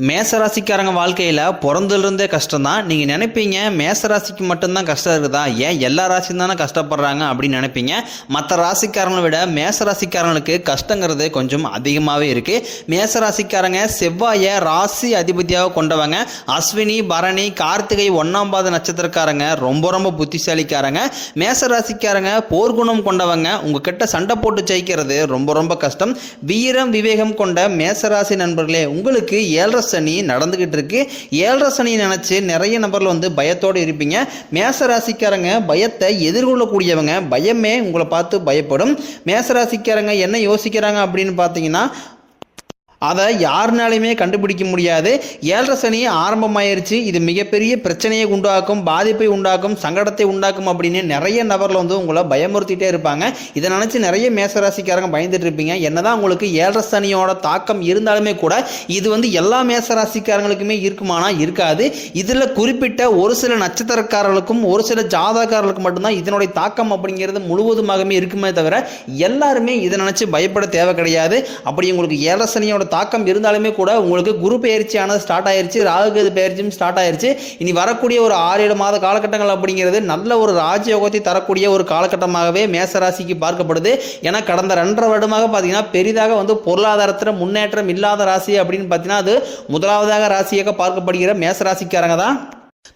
மேசராசிக்காரங்க வாழ்க்கையில் பிறந்திலிருந்தே கஷ்டம் தான் நீங்கள் நினைப்பீங்க மேசராசிக்கு மட்டும்தான் கஷ்டம் இருக்குதா? ஏன் எல்லா ராசியும் தானே கஷ்டப்படுறாங்க அப்படின்னு நினைப்பீங்க? மற்ற ராசிக்காரங்களை விட மேசராசிக்காரங்களுக்கு கஷ்டங்கிறது கொஞ்சம் அதிகமாகவே இருக்குது மேசராசிக்காரங்க செவ்வாயை ராசி அதிபதியாக கொண்டவங்க. அஸ்வினி பரணி கார்த்திகை ஒன்றாம் பாத நட்சத்திரக்காரங்க ரொம்ப ரொம்ப புத்திசாலிக்காரங்க. மேசராசிக்காரங்க போர்க்குணம் கொண்டவங்க. உங்ககிட்ட சண்டை போட்டு ஜெயிக்கிறது ரொம்ப ரொம்ப கஷ்டம். வீரம் விவேகம் கொண்ட மேசராசி நண்பர்களே உங்களுக்கு ஏழரை சனி நடந்துக்கிட்டு இருக்கு. ஏழரை சனி நினச்சி நிறைய நபரில் வந்து பயத்தோடு இருப்பீங்க. மேச ராசிக்காரங்க பயத்தை எதிர்கொள்ளக்கூடியவங்க பயமே உங்களை பார்த்து பயப்படும். மேசராசிக்காரங்க என்ன யோசிக்கிறாங்க அப்படின்னு பார்த்தீங்கன்னா அதை யாருனாலையுமே கண்டுபிடிக்க முடியாது. ஏழரை சனி ஆரம்பமாயிருச்சு. இது மிகப்பெரிய பிரச்சனையை உண்டாக்கும் பாதிப்பை உண்டாக்கும் சங்கடத்தை உண்டாக்கும் அப்படின்னு நிறைய நபரில் வந்து உங்களை பயமுறுத்திட்டே இருப்பாங்க. இதை நினச்சி நிறைய மேசராசிக்காரங்க பயந்துட்டு இருப்பீங்க. என்னதான் உங்களுக்கு ஏழரை சனியோட தாக்கம் இருந்தாலுமே கூட இது வந்து எல்லா மேசராசிக்காரங்களுக்குமே இருக்குமானா இருக்காது. இதில் குறிப்பிட்ட ஒரு சில நட்சத்திரக்காரர்களுக்கும் ஒரு சில ஜாதகாரர்களுக்கும் மட்டும்தான் இதனுடைய தாக்கம் அப்படிங்கிறது முழுவதுமாகவே இருக்குமே தவிர எல்லாருமே இதை நினச்சி பயப்பட தேவை கிடையாது. அப்படி உங்களுக்கு ஏழரை சனியோட தாக்கம் இருந்தாலுமே கூட உங்களுக்கு குரு பயிற்சியானது ஸ்டார்ட் ஆயிருச்சு ராகுகேது பயிற்சியும் ஸ்டார்ட் ஆயிருச்சு. இனி வரக்கூடிய ஒரு ஆறு ஏழு மாத காலகட்டங்கள் அப்படிங்கிறது நல்ல ஒரு ராஜயோகத்தை தரக்கூடிய ஒரு காலகட்டமாகவே மேசராசிக்கு பார்க்கப்படுது. ஏன்னா கடந்த ரெண்டரை வருடமாக பார்த்தீங்கன்னா பெரிதாக வந்து பொருளாதாரத்தில் முன்னேற்றம் இல்லாத ராசி அப்படின்னு பார்த்தீங்கன்னா அது முதலாவதாக ராசியாக பார்க்கப்படுகிற மேசராசிக்காரங்க தான்.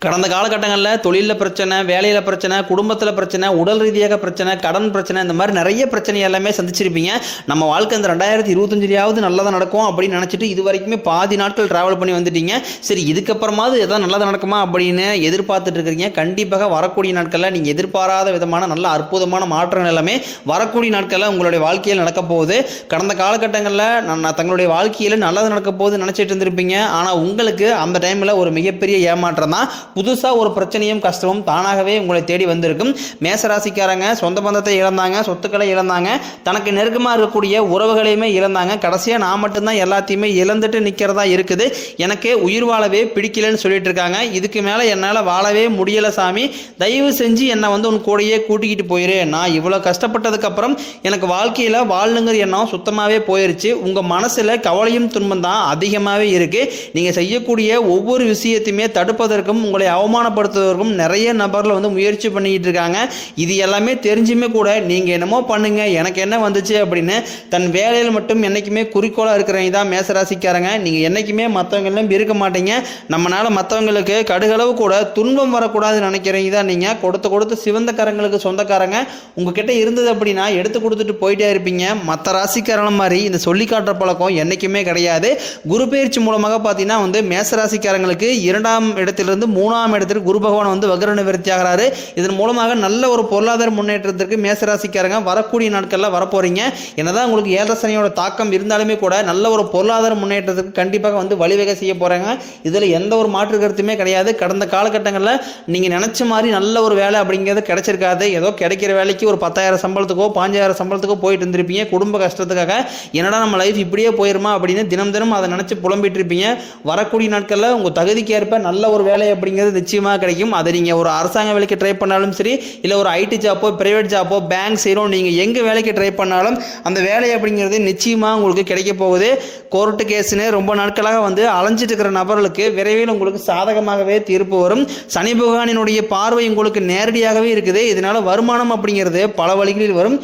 கடந்த காலகட்டங்களில் தொழிலில் பிரச்சனை வேலையில் பிரச்சனை குடும்பத்தில் பிரச்சனை உடல் ரீதியாக பிரச்சனை கடன் பிரச்சனை இந்த மாதிரி நிறைய பிரச்சனை எல்லாமே சந்திச்சிருப்பீங்க. நம்ம வாழ்க்கை இந்த ரெண்டாயிரத்தி இருபத்தஞ்சிலாவது நல்லதாக நடக்கும் அப்படின்னு நினச்சிட்டு இது வரைக்குமே பாதி நாட்கள் ட்ராவல் பண்ணி வந்துட்டீங்க. சரி இதுக்கப்புறமாவது எதாவது நல்லதாக நடக்குமா அப்படின்னு எதிர்பார்த்துட்டு இருக்கிறீங்க. கண்டிப்பாக வரக்கூடிய நாட்களில் நீங்கள் எதிர்பாராத விதமான நல்ல அற்புதமான மாற்றங்கள் எல்லாமே வரக்கூடிய நாட்களில் உங்களுடைய வாழ்க்கையில் நடக்க போகுது. கடந்த காலகட்டங்களில் நான் தங்களுடைய வாழ்க்கையில் நல்லது நடக்க போகுது நினச்சிட்டு இருந்திருப்பீங்க. ஆனால் உங்களுக்கு அந்த டைமில் ஒரு மிகப்பெரிய ஏமாற்றம் தான். புதுசாக ஒரு பிரச்சனையும் கஷ்டமும் தானாகவே உங்களை தேடி வந்திருக்கும். மேசராசிக்காரங்க சொந்த பந்தத்தை இழந்தாங்க சொத்துக்களை இழந்தாங்க தனக்கு நெருக்கமாக இருக்கக்கூடிய உறவுகளையுமே இழந்தாங்க. கடைசியாக நான் மட்டும்தான் எல்லாத்தையுமே இழந்துட்டு நிற்கிறதா இருக்குது. எனக்கு உயிர் வாழவே பிடிக்கலன்னு சொல்லிட்டு இருக்காங்க. இதுக்கு மேலே என்னால் வாழவே முடியலை சாமி. தயவு செஞ்சு என்னை வந்து உன் கூடயே கூட்டிக்கிட்டு போயிரு. நான் இவ்வளோ கஷ்டப்பட்டதுக்கப்புறம் எனக்கு வாழ்க்கையில் வாழணுங்கிற எண்ணம் சுத்தமாகவே போயிருச்சு. உங்கள் மனசில் கவலையும் துன்பம் தான் அதிகமாகவே இருக்குது நீங்கள் செய்யக்கூடிய ஒவ்வொரு விஷயத்தையுமே தடுப்பதற்கும் உங்களை அவமானப்படுத்துவதற்கும் நிறைய நபர்கள் வந்து முயற்சி பண்ணிக்கிட்டு இருக்காங்க. இது எல்லாமே தெரிஞ்சுமே கூட நீங்கள் என்னமோ பண்ணுங்க எனக்கு என்ன வந்துச்சு அப்படின்னு தன் வேலையில் மட்டும் என்றைக்குமே குறிக்கோளாக இருக்கிறவங்க தான் மேசராசிக்காரங்க. நீங்கள் என்றைக்குமே மற்றவங்களும் இருக்க மாட்டீங்க. நம்மளால் மற்றவங்களுக்கு கடுகளவு கூட துன்பம் வரக்கூடாதுன்னு நினைக்கிறீங்க தான் நீங்கள் கொடுத்து கொடுத்து சிவந்தக்காரங்களுக்கு சொந்தக்காரங்க. உங்ககிட்ட இருந்தது அப்படின்னா எடுத்து கொடுத்துட்டு போயிட்டே இருப்பீங்க. மற்ற ராசிக்காரன் மாதிரி இந்த சொல்லி காட்டுற பழக்கம் என்றைக்குமே கிடையாது. குரு பயிற்சி மூலமாக பார்த்தீங்கன்னா வந்து மேசராசிக்காரங்களுக்கு இரண்டாம் இடத்திலிருந்து மூணாம் இடத்திற்கு குரு பகவான் வந்து வக்ர நிவர்த்தி ஆகிறாரு. இதன் மூலமாக நல்ல ஒரு பொருளாதார முன்னேற்றத்திற்கு மேசராசிக்காரங்க வரக்கூடிய நாட்களில் வரப்போறீங்க. என்னதான் உங்களுக்கு ஏழரை சனியோட தாக்கம் இருந்தாலுமே கூட நல்ல ஒரு பொருளாதார முன்னேற்றத்துக்கு கண்டிப்பாக வந்து வழிவகை செய்ய போகிறாங்க இதில் எந்த ஒரு மாற்று கருத்துமே கிடையாது. கடந்த காலகட்டங்களில் நீங்கள் நினச்ச மாதிரி நல்ல ஒரு வேலை அப்படிங்கிறது கிடைச்சிருக்காது. ஏதோ கிடைக்கிற வேலைக்கு ஒரு பத்தாயிரம் சம்பளத்துக்கோ பாஞ்சாயிரம் சம்பளத்துக்கோ போயிட்டு இருந்திருப்பீங்க. குடும்ப கஷ்டத்துக்காக என்னடா நம்ம லைஃப் இப்படியே போயிருமா அப்படின்னு தினம் தினம் அதை நினச்சி புலம்பிட்டு இருப்பீங்க. வரக்கூடிய நாட்களில் உங்கள் தகுதிக்கு ஏற்ப நல்ல ஒரு வேலை அப்படிங்கிறது நிச்சயமாக கிடைக்கும். அதை நீங்கள் ஒரு அரசாங்க வேலைக்கு ட்ரை பண்ணாலும் சரி இல்லை ஒரு ஐடி ஜாப்போ பிரைவேட் ஜாப்போ பேங்க் செய்கிறோம் நீங்கள் எங்கே வேலைக்கு ட்ரை பண்ணாலும் அந்த வேலை அப்படிங்கிறது நிச்சயமாக உங்களுக்கு கிடைக்க போகுது. கோர்ட்டு கேஸ்னு ரொம்ப நாட்களாக வந்து அலைஞ்சிட்டு இருக்கிற நபர்களுக்கு விரைவில் உங்களுக்கு சாதகமாகவே தீர்ப்பு வரும். சனி பகவானினுடைய பார்வை உங்களுக்கு நேரடியாகவே இருக்குது. இதனால் வருமானம் அப்படிங்கிறது பல வழிகளில் வரும்.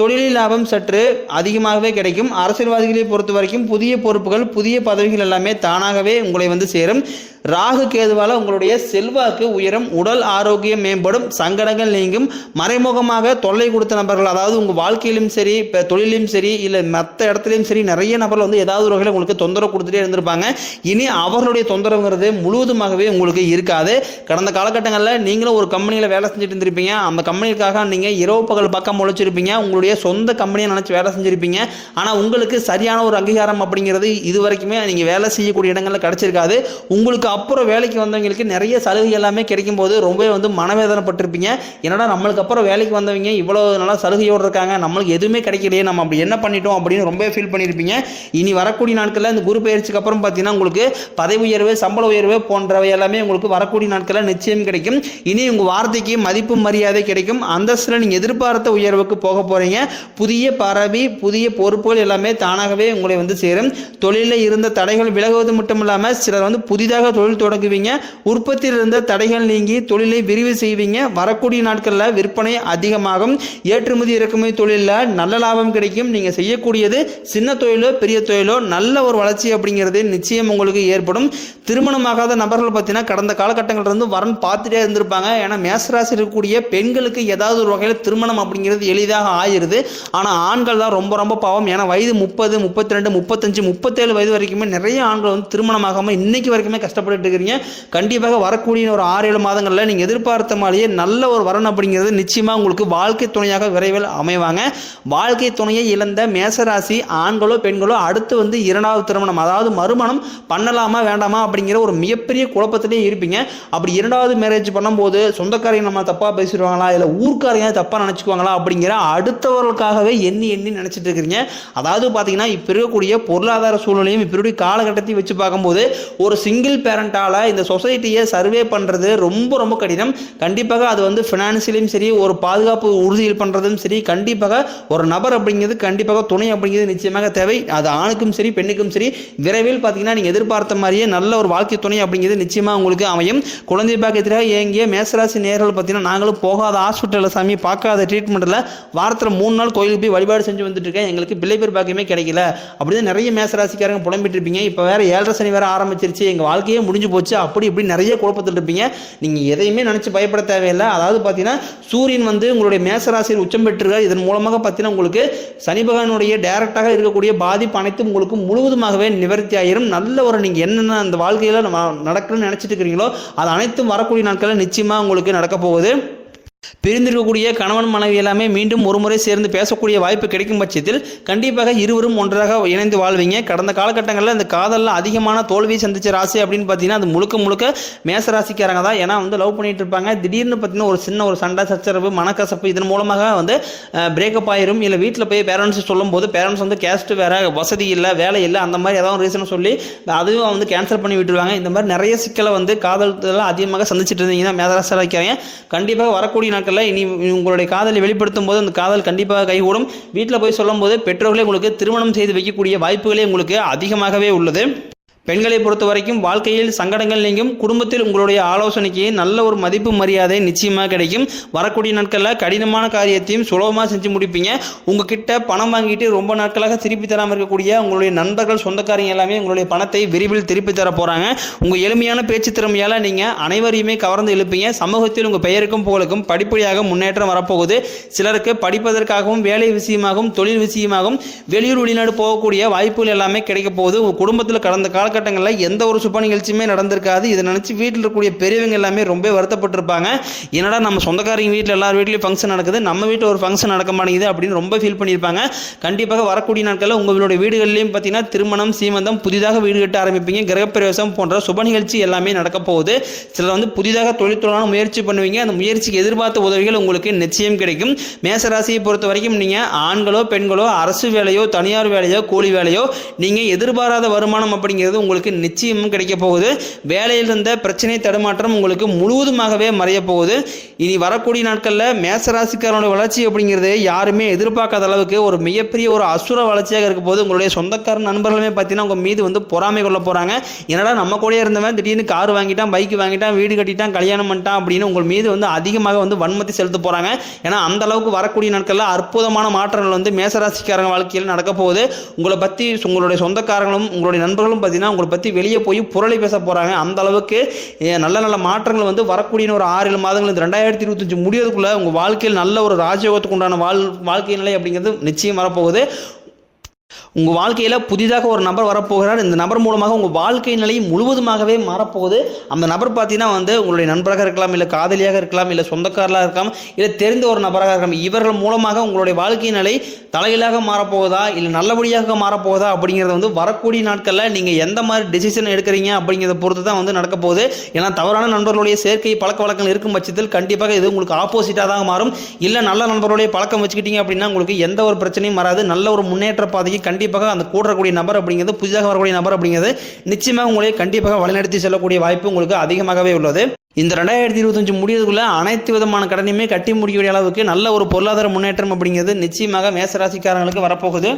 தொழிலில் லாபம் சற்று அதிகமாகவே கிடைக்கும். அரசியல்வாதிகளை பொறுத்த வரைக்கும் புதிய பொறுப்புகள் புதிய பதவிகள் எல்லாமே தானாகவே உங்களை வந்து சேரும். ராகு கேதுவால் உங்களுடைய செல்வாக்கு உயரும் உடல் ஆரோக்கியம் மேம்படும். சங்கடங்கள் நீங்கும். மறைமுகமாக தொல்லை கொடுத்த நபர்கள் அதாவது உங்கள் வாழ்க்கையிலும் சரி இப்போ தொழிலையும் சரி இல்லை மற்ற இடத்துலையும் சரி நிறைய நபர்கள் வந்து ஏதாவது ஒரு வகையில் உங்களுக்கு தொந்தரவு கொடுத்துட்டே இருந்திருப்பாங்க. இனி அவர்களுடைய தொந்தரவுங்கிறது முழுவதுமாகவே உங்களுக்கு இருக்காது. கடந்த காலகட்டங்களில் நீங்களும் ஒரு கம்பெனியில் வேலை செஞ்சுட்டு இருந்திருப்பீங்க. அந்த கம்பெனிக்காக நீங்கள் இரவு பகல் பக்கம் முளைச்சிருப்பீங்க உங்களுடைய சொந்த கம்பெனியை நினச்சி வேலை செஞ்சுருப்பீங்க. ஆனால் உங்களுக்கு சரியான ஒரு அங்கீகாரம் அப்படிங்கிறது இது வரைக்குமே நீங்கள் வேலை செய்யக்கூடிய இடங்களில் கிடச்சிருக்காது. உங்களுக்கு அப்புறம் வேலைக்கு வந்தவங்களுக்கு நிறைய சலுகை எல்லாமே கிடைக்கும் போது ரொம்பவே வந்து மனவேதனைப்பட்டிருப்பீங்க. என்னடா நம்மளுக்கு அப்புறம் வேலைக்கு வந்தவங்க இவ்வளோ நல்லா சலுகையோடு இருக்காங்க நம்மளுக்கு எதுவுமே கிடைக்கலையே நம்ம அப்படி என்ன பண்ணிட்டோம் அப்படின்னு ரொம்பவே ஃபீல் பண்ணியிருப்பீங்க இனி வரக்கூடிய நாட்களில் இந்த குரு பயிற்சிக்கு அப்புறம் பார்த்தீங்கன்னா உங்களுக்கு பதவி உயர்வு சம்பள உயர்வு போன்றவை எல்லாமே உங்களுக்கு வரக்கூடிய நாட்களில் நிச்சயம் கிடைக்கும். இனி உங்கள் வார்த்தைக்கு மதிப்பு மரியாதை கிடைக்கும். அந்தஸ்தில் நீங்கள் எதிர்பார்த்த உயர்வுக்கு போக போகிறீங்க புதிய பரவி புதிய பொறுப்புகள் எல்லாமே தானாகவே உங்களை வந்து சேரும். தொழிலில் இருந்த தடைகள் விலகுவது மட்டும் இல்லாமல் சிலர் வந்து புதிதாக தொழில் தொடங்குவீங்க. உற்பத்தியில் இருந்த தடைகள் நீங்கி தொழிலை விரிவு செய்வீங்க. வரக்கூடிய நாட்களில் விற்பனை அதிகமாகும். ஏற்றுமதி இறக்குமதி தொழிலில் நல்ல லாபம் கிடைக்கும். நீங்கள் செய்யக்கூடியது சின்ன தொழிலோ பெரிய தொழிலோ நல்ல ஒரு வளர்ச்சி அப்படிங்கிறது நிச்சயம் உங்களுக்கு ஏற்படும். திருமணமாகாத நபர்கள் பார்த்தீங்கன்னா கடந்த காலகட்டங்களிலிருந்து வரன் பார்த்துட்டே இருந்திருப்பாங்க. ஏன்னா மேசராசி இருக்கக்கூடிய பெண்களுக்கு ஏதாவது ஒரு வகையில் திருமணம் அப்படிங்கிறது எளிதாக ஆயிடுது. ஆனால் ஆண்கள் தான் ரொம்ப ரொம்ப பாவம். ஏன்னா வயது முப்பது முப்பத்தி ரெண்டு முப்பத்தஞ்சு முப்பத்தேழு வயது வரைக்குமே நிறைய ஆண்கள் வந்து திருமணமாகாமல் இன்னைக்கு வரைக்குமே கஷ்டப்பட்டுட்டு இருக்கிறீங்க கண்டிப்பாக வரக்கூடிய ஒரு ஆறு ஏழு மாதங்களில் நீங்கள் எதிர்பார்த்த மாதிரியே நல்ல ஒரு வரன் அப்படிங்கிறது நிச்சயமாக உங்களுக்கு வாழ்க்கை துணையாக விரைவில் அமைவாங்க. வாழ்க்கை துணையை இழந்த மேசராசி ஆண்களோ பெண்களோ அடுத்து வந்து இரண்டாவது திருமணம் அதாவது மறுமணம் பண்ணலாமா வேண்டாமா அப்படிங்கிற ஒரு மிகப்பெரிய குழப்பத்திலே இருப்பீங்க. அப்படி இரண்டாவது மேரேஜ் பண்ணும்போது சொந்தக்காரங்க நம்ம தப்பாக பேசிடுவாங்களா இல்லை ஊர்க்காரங்க தப்பாக நினச்சிக்குவாங்களா அப்படிங்கிற அடுத்தவர்களுக்காகவே எண்ணி எண்ணி நினச்சிட்டு இருக்கிறீங்க அதாவது பார்த்தீங்கன்னா இப்போ இருக்கக்கூடிய பொருளாதார சூழ்நிலையும் இப்போ இருக்கக்கூடிய காலகட்டத்தையும் வச்சு பார்க்கும்போது ஒரு சிங்கிள் பேரண்டால் இந்த சொசைட்டியை சர்வே பண்ணுறது ரொம்ப ரொம்ப கடினம். கண்டிப்பாக அது வந்து ஃபினான்சியலையும் சரி ஒரு பாதுகாப்பு உறுதியில் பண்ணுறதும் சரி கண்டிப்பாக ஒரு நபர் அப்படிங்கிறது கண்டிப்பாக துணை அப்படிங்கிறது நிச்சயமாக தேவை. அது ஆணுக்கும் சரி பெண்ணுக்கும் சரி. விரைவில் பார்த்தீங்கன்னா நீங்கள் எதிர்பார்த்த மாதிரியே நல்ல ஒரு வாழ்க்கை துணை அப்படிங்கிறது நிச்சயமாக உங்களுக்கு அமையும். குழந்தை பாக்கியத்திற்காக ஏங்கிய மேசராசி நேர்கள் பார்த்தீங்கன்னா நாங்களும் போகாத ஹாஸ்பிட்டலில் சாமி பார்க்காத ட்ரீட்மெண்ட்டில் வாரத்தில் மூணு நாள் கோயிலுக்கு போய் வழிபாடு செஞ்சு வந்துட்டு இருக்கேன். எங்களுக்கு பிள்ளை பேர் பாக்கியமே கிடைக்கல. அப்படின்னு நிறைய மேசராசிக்காரங்க புலம்பிட்டு இருப்பீங்க. இப்போ வேற ஏழரை சனி வேற ஆரம்பிச்சிருச்சு. எங்கள் வாழ்க்கையே முடிஞ்சு போச்சு. அப்படி இப்படி நிறைய குழப்பத்தில் இருப்பீங்க. நீங்கள் எதையுமே நினச்சி பயப்பட தேவையில்லை. அதாவது பார்த்தீங்கன்னா சூரியன் வந்து உங்களுடைய மேசராசியில் உச்சம் பெற்றுகிறார் இதன் மூலமாக பார்த்தீங்கன்னா உங்களுக்கு சனி பகவானுடைய டைரக்டாக இருக்கக்கூடிய பாதிப்பு அனைத்தும் உங்களுக்கு முழுவதுமாகவே நிவர்த்தி ஆயிரும். நல்ல ஒரு நீங்கள் என்னென்ன அந்த வாழ்க்கையில் நம்ம நடக்கணும்னு நினச்சிட்டு இருக்கிறீங்களோ அது அனைத்தும் வரக்கூடிய நாட்களில் நிச்சயமாக உங்களுக்கு நடக்க போகுது. பிரிந்திருக்கக்கூடிய கணவன் மனைவி எல்லாமே மீண்டும் ஒருமுறை சேர்ந்து பேசக்கூடிய வாய்ப்பு கிடைக்கும் பட்சத்தில் கண்டிப்பாக இருவரும் ஒன்றாக இணைந்து வாழ்வீங்க. கடந்த காலகட்டங்களில் இந்த காதலில் அதிகமான தோல்வியை சந்திச்ச ராசி அப்படின்னு பார்த்தீங்கன்னா அது முழுக்க முழுக்க மேச ராசிக்காரங்க தான். ஏன்னா வந்து லவ் பண்ணிட்டு இருப்பாங்க. திடீர்னு பார்த்தீங்கன்னா ஒரு சின்ன ஒரு சண்டை சச்சரவு மனக்கசப்பு இதன் மூலமாக வந்து பிரேக்கப் ஆயிரும். இல்லை வீட்டில் போய் பேரண்ட்ஸ் சொல்லும் போது பேரண்ட்ஸ் வந்து கேஸ்ட் வேற வசதி இல்லை வேலை இல்லை அந்த மாதிரி ஏதாவது ரீசன் சொல்லி அதுவும் வந்து கேன்சல் பண்ணி விட்டுருவாங்க. இந்த மாதிரி நிறைய சிக்கலை வந்து காதல் அதிகமாக சந்திச்சிட்டு இருந்தீங்கன்னா மேதராசி ராசிக்காரங்க கண்டிப்பாக வரக்கூடிய நாட்களில் இனி உங்களுடைய காதலை வெளிப்படுத்தும் போது அந்த காதல் கண்டிப்பாக கைகூடும். வீட்டில் போய் சொல்லும் போது பெற்றோர்களே உங்களுக்கு திருமணம் செய்து வைக்கக்கூடிய வாய்ப்புகளே உங்களுக்கு அதிகமாகவே உள்ளது. பெண்களை பொறுத்த வரைக்கும் வாழ்க்கையில் சங்கடங்கள் நீங்கும். குடும்பத்தில் உங்களுடைய ஆலோசனைக்கு நல்ல ஒரு மதிப்பு மரியாதை நிச்சயமாக கிடைக்கும். வரக்கூடிய நாட்களில் கடினமான காரியத்தையும் சுலபமாக செஞ்சு முடிப்பீங்க. உங்ககிட்ட பணம் வாங்கிட்டு ரொம்ப நாட்களாக திருப்பி தராமல் இருக்கக்கூடிய உங்களுடைய நண்பர்கள் சொந்தக்காரங்க எல்லாமே உங்களுடைய பணத்தை விரைவில் திருப்பி தர போகிறாங்க உங்கள் எளிமையான பேச்சு திறமையால் நீங்கள் அனைவரையுமே கவர்ந்து எழுப்பீங்க. சமூகத்தில் உங்கள் பெயருக்கும் புகழுக்கும் படிப்படியாக முன்னேற்றம் வரப்போகுது. சிலருக்கு படிப்பதற்காகவும் வேலை விஷயமாகவும் தொழில் விஷயமாகவும் வெளியூர் வெளிநாடு போகக்கூடிய வாய்ப்புகள் எல்லாமே கிடைக்க போகுது. உங்கள் குடும்பத்தில் கடந்த காலகட்டத்தில் காலகட்டங்களில் எந்த ஒரு சுப நிகழ்ச்சியுமே நடந்திருக்காது. இதை நினச்சி வீட்டில் இருக்கக்கூடிய பெரியவங்க எல்லாமே ரொம்ப வருத்தப்பட்டிருப்பாங்க. என்னடா நம்ம சொந்தக்காரங்க வீட்டில் எல்லார் வீட்லேயும் ஃபங்க்ஷன் நடக்குது நம்ம வீட்டில் ஒரு ஃபங்க்ஷன் நடக்க மாட்டேங்குது அப்படின்னு ரொம்ப ஃபீல் பண்ணியிருப்பாங்க. கண்டிப்பாக வரக்கூடிய நாட்களில் உங்களுடைய வீடுகள்லையும் பார்த்தீங்கன்னா திருமணம் சீமந்தம் புதிதாக வீடு கட்ட ஆரம்பிப்பீங்க. கிரகப்பிரவேசம் போன்ற சுப நிகழ்ச்சி எல்லாமே நடக்க போகுது. சிலர் வந்து புதிதாக தொழில்துறையான முயற்சி பண்ணுவீங்க. அந்த முயற்சிக்கு எதிர்பார்த்த உதவிகள் உங்களுக்கு நிச்சயம் கிடைக்கும். மேசராசியை பொறுத்த வரைக்கும் நீங்கள் ஆண்களோ பெண்களோ அரசு வேலையோ தனியார் வேலையோ கூலி வேலையோ நீங்கள் எதிர்பாராத வருமானம் அப்படிங்கிறது உங்களுக்கு நிச்சயமும் கிடைக்க போகுது. வேலையில் இருந்த பிரச்சனை தடுமாற்றம் உங்களுக்கு முழுவதுமாகவே மறைய போகுது. இனி வரக்கூடிய நாட்களில் மேசராசிக்காரனுடைய வளர்ச்சி அப்படிங்கிறது யாருமே எதிர்பார்க்காத அளவுக்கு ஒரு மிகப்பெரிய ஒரு அசுர வளர்ச்சியாக இருக்கும் போது உங்களுடைய சொந்தக்கார நண்பர்களுமே பார்த்தீங்கன்னா உங்கள் மீது வந்து பொறாமை கொள்ள போகிறாங்க என்னடா நம்ம கூட இருந்தவன் திடீர்னு கார் வாங்கிட்டான் பைக் வாங்கிட்டான் வீடு கட்டிட்டான் கல்யாணம் பண்ணிட்டான் அப்படின்னு உங்கள் மீது வந்து அதிகமாக வந்து வன்மத்தை செலுத்த போகிறாங்க ஏன்னா அந்த அளவுக்கு வரக்கூடிய நாட்களில் அற்புதமான மாற்றங்கள் வந்து மேசராசிக்காரங்க வாழ்க்கையில் நடக்க போகுது. உங்களை பற்றி உங்களுடைய சொந்தக்காரங்களும் உங்களுடைய நண்பர்களும் பார்த்தீங்கன்னா உங்களை பற்றி வெளியே போய் புரளி பேச போகிறாங்க அந்த அளவுக்கு நல்ல நல்ல மாற்றங்கள் வந்து வரக்கூடிய ஒரு ஆறு ஏழு மாதங்கள் இந்த ரெண்டாயிரத்தி இருபத்தஞ்சு முடியறதுக்குள்ளே உங்கள் வாழ்க்கையில் நல்ல ஒரு ராஜயோகத்துக்கு உண்டான வாழ் வாழ்க்கை நிலை அப்படிங்கிறது நிச்சயம் வரப்போகுது. உங்கள் வாழ்க்கையில் புதிதாக ஒரு நபர் வரப்போகிறார். இந்த நபர் மூலமாக உங்கள் வாழ்க்கை நிலை முழுவதுமாகவே மாறப்போகுது. அந்த நபர் பார்த்தீங்கன்னா வந்து உங்களுடைய நண்பராக இருக்கலாம் இல்லை காதலியாக இருக்கலாம் இல்லை சொந்தக்காரலாக இருக்கலாம் இல்லை தெரிந்த ஒரு நபராக இருக்கலாம். இவர்கள் மூலமாக உங்களுடைய வாழ்க்கை நிலை தலையிலாக மாறப்போகுதா இல்லை நல்லபடியாக மாறப்போகுதா அப்படிங்கிறது வந்து வரக்கூடிய நாட்களில் நீங்கள் எந்த மாதிரி டிசிஷன் எடுக்கிறீங்க அப்படிங்கிறத பொறுத்து தான் வந்து நடக்க போகுது. ஏன்னா தவறான நண்பர்களுடைய சேர்க்கை பழக்க வழக்கங்கள் இருக்கும் பட்சத்தில் கண்டிப்பாக இது உங்களுக்கு ஆப்போசிட்டாக தான் மாறும். இல்லை நல்ல நண்பர்களுடைய பழக்கம் வச்சுக்கிட்டீங்க அப்படின்னா உங்களுக்கு எந்த ஒரு பிரச்சனையும் வராது. நல்ல ஒரு முன்னேற்ற பாதைக்கு கண்டிப்பாக அந்த கூடக்கூடிய நபர் அப்படிங்கிறது புதிதாக வரக்கூடிய நபர் அப்படிங்கிறது நிச்சயமாக உங்களை கண்டிப்பாக வழிநடத்தி செல்லக்கூடிய வாய்ப்பு உங்களுக்கு அதிகமாகவே உள்ளது. இந்த ரெண்டாயிரத்தி இருபத்தஞ்சு முடியறதுக்குள்ள அனைத்து விதமான கடனையுமே கட்டி முடிக்கக்கூடிய அளவுக்கு நல்ல ஒரு பொருளாதார முன்னேற்றம் அப்படிங்கிறது நிச்சயமாக மேசராசிக்காரங்களுக்கு வரப்போகுது.